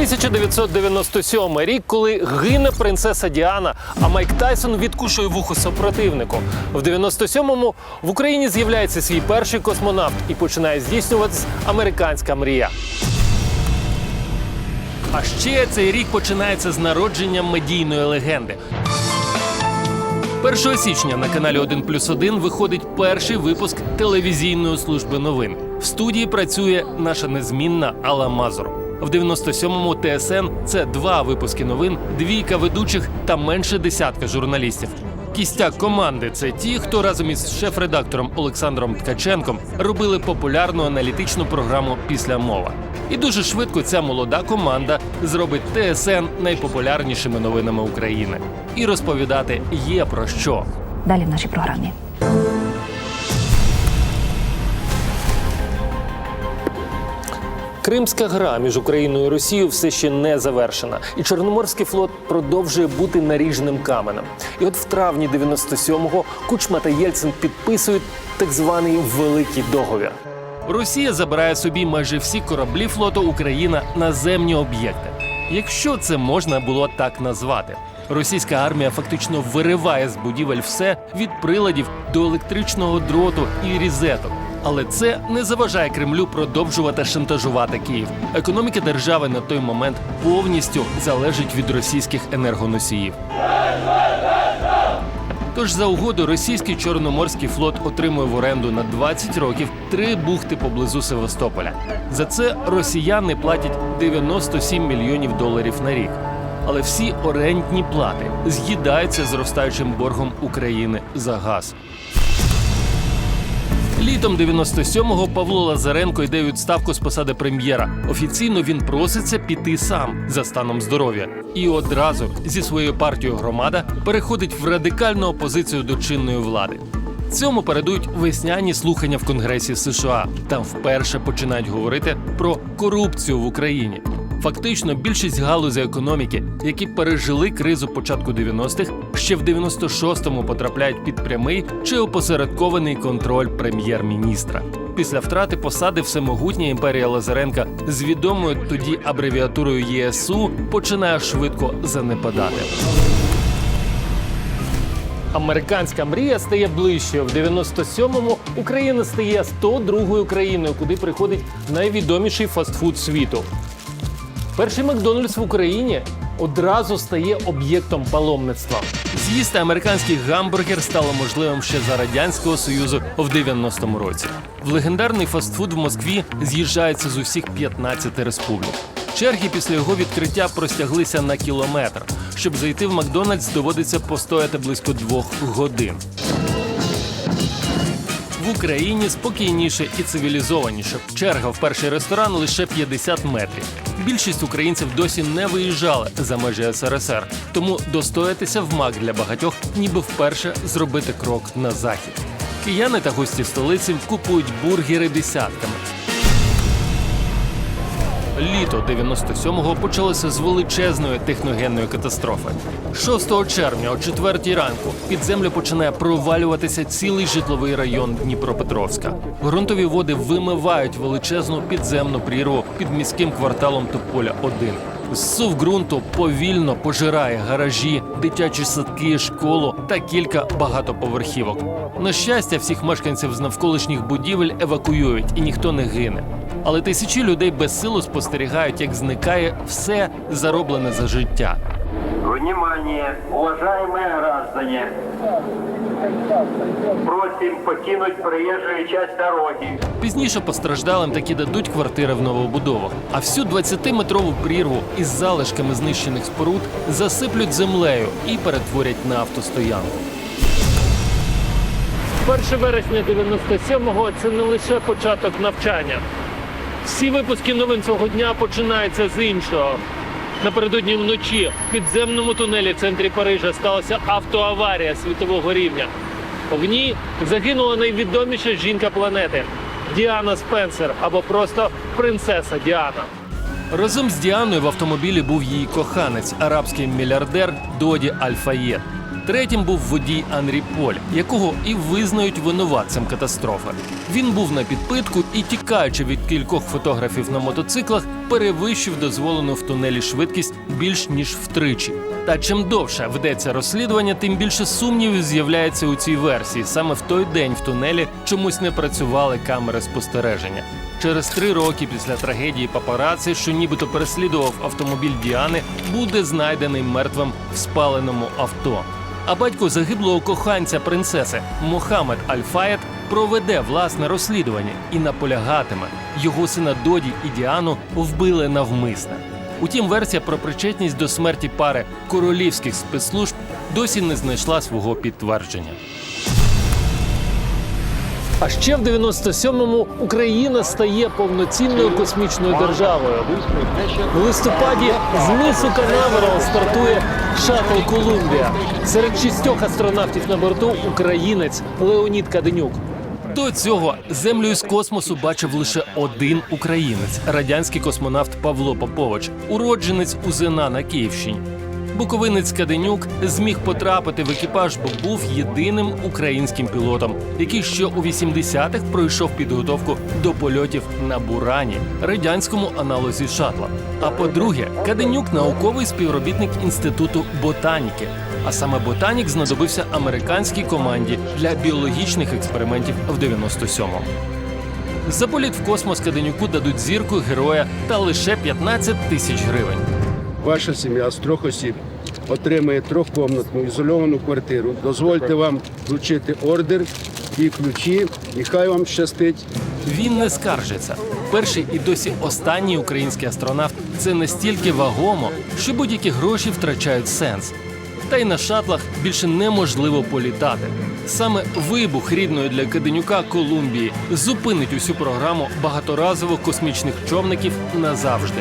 1997 рік, коли гине принцеса Діана, а Майк Тайсон відкушує вухо супротивнику. В 97-му в Україні з'являється свій перший космонавт і починає здійснюватись американська мрія. А ще цей рік починається з народженням медійної легенди. 1 січня на каналі 1 плюс 1 виходить перший випуск телевізійної служби новин. В студії працює наша незмінна Алла Мазур. В 97-му ТСН це два випуски новин, двійка ведучих та менше десятка журналістів. Кістяк команди це ті, хто разом із шеф-редактором Олександром Ткаченком робили популярну аналітичну програму Після мова. І дуже швидко ця молода команда зробить ТСН найпопулярнішими новинами України. І розповідати є про що. Далі в нашій програмі. Кримська гра між Україною і Росією все ще не завершена, і Чорноморський флот продовжує бути наріжним каменем. І от в травні 97-го Кучма та Єльцин підписують так званий великий договір. Росія забирає собі майже всі кораблі флоту Україна наземні об'єкти. Якщо це можна було так назвати. Російська армія фактично вириває з будівель все від приладів до електричного дроту і різеток. Але це не заважає Кремлю продовжувати шантажувати Київ. Економіка держави на той момент повністю залежить від російських енергоносіїв. Тож за угоду російський чорноморський флот отримує в оренду на 20 років три бухти поблизу Севастополя. За це росіяни платять 97 мільйонів доларів на рік. Але всі орендні плати з'їдаються зростаючим боргом України за газ. Літом 97-го Павло Лазаренко йде у відставку з посади прем'єра. Офіційно він проситься піти сам за станом здоров'я. І одразу зі своєю партією громада переходить в радикальну опозицію до чинної влади. Цьому передують весняні слухання в Конгресі США. Там вперше починають говорити про корупцію в Україні. Фактично, більшість галузей економіки, які пережили кризу початку 90-х, ще в 96-му потрапляють під прямий чи опосередкований контроль прем'єр-міністра. Після втрати посади всемогутня імперія Лазаренка з відомою тоді абревіатурою ЄСУ починає швидко занепадати. Американська мрія стає ближчою. В 97-му Україна стає 102-ю країною, куди приходить найвідоміший фастфуд світу. Перший Макдональдс в Україні одразу стає об'єктом паломництва. З'їсти американський гамбургер стало можливим ще за радянського союзу в 90-му році. В легендарний фастфуд в Москві з'їжджається з усіх 15 республік. Черги після його відкриття простяглися на кілометр. Щоб зайти в Макдональдс, доводиться постояти близько двох годин. Україні спокійніше і цивілізованіше. Черга в перший ресторан лише 50 метрів. Більшість українців досі не виїжджали за межі СРСР, тому достоятися в МАК для багатьох, ніби вперше зробити крок на захід. Кияни та гості столиці купують бургери десятками. Літо 97-го почалося з величезної техногенної катастрофи. 6 червня, о 4 ранку, під землю починає провалюватися цілий житловий район Дніпропетровська. Ґрунтові води вимивають величезну підземну прірву під міським кварталом Тополя 1 Зсув ґрунту повільно пожирає гаражі, дитячі садки, школу та кілька багатоповерхівок. На щастя, всіх мешканців з навколишніх будівель евакуюють і ніхто не гине. Але тисячі людей безсилу спостерігають, як зникає все зароблене за життя. Внимание, уважаемые граждане! Просим покинуть проезжую часть дороги. Пізніше постраждалим таки дадуть квартири в новобудовах, а всю 20-метрову прірву із залишками знищених споруд засиплють землею і перетворять на автостоянку. 1 вересня 97-го – це не лише початок навчання. Всі випуски новин цього дня починаються з іншого. Напередодні вночі в підземному тунелі в центрі Парижа сталася автоаварія світового рівня. В ній загинула найвідоміша жінка планети Діана Спенсер або просто принцеса Діана. Разом з Діаною в автомобілі був її коханець, арабський мільярдер Доді Аль-Фаєд. Третім був водій Анрі Поль, якого і визнають винуватцем катастрофи. Він був на підпитку і, тікаючи від кількох фотографів на мотоциклах, перевищив дозволену в тунелі швидкість більш ніж втричі. Та чим довше ведеться розслідування, тим більше сумнівів з'являється у цій версії. Саме в той день в тунелі чомусь не працювали камери спостереження. Через три роки після трагедії папараці, що нібито переслідував автомобіль Діани, буде знайдений мертвим в спаленому авто. А батько загиблого коханця принцеси Мохамед Аль-Фаєд проведе власне розслідування і наполягатиме. Його сина Доді і Діану вбили навмисне. Утім, версія про причетність до смерті пари королівських спецслужб досі не знайшла свого підтвердження. А ще в 97-му Україна стає повноцінною космічною державою. У листопаді з мису Канаверал стартує шаттл Колумбія. Серед шістьох астронавтів на борту українець Леонід Каденюк. До цього землю із космосу бачив лише один українець радянський космонавт Павло Попович, уродженець Узина на Київщині. Буковинець Каденюк зміг потрапити в екіпаж, бо був єдиним українським пілотом, який ще у 80-х пройшов підготовку до польотів на Бурані, радянському аналозі шатла. А по-друге, Каденюк науковий співробітник інституту ботаніки. А саме ботанік знадобився американській команді для біологічних експериментів в 97-му. За політ в космос Каденюку дадуть зірку героя та лише 15 тисяч гривень. Ваша сім'я з трьох осіб отримає трьохкомнатну ізольовану квартиру. Дозвольте вам вручити ордер і ключі, і хай вам щастить. Він не скаржиться. Перший і досі останній український астронавт це настільки вагомо, що будь-які гроші втрачають сенс. Та й на шатлах більше неможливо політати. Саме вибух рідної для Каденюка Колумбії зупинить усю програму багаторазових космічних човників назавжди.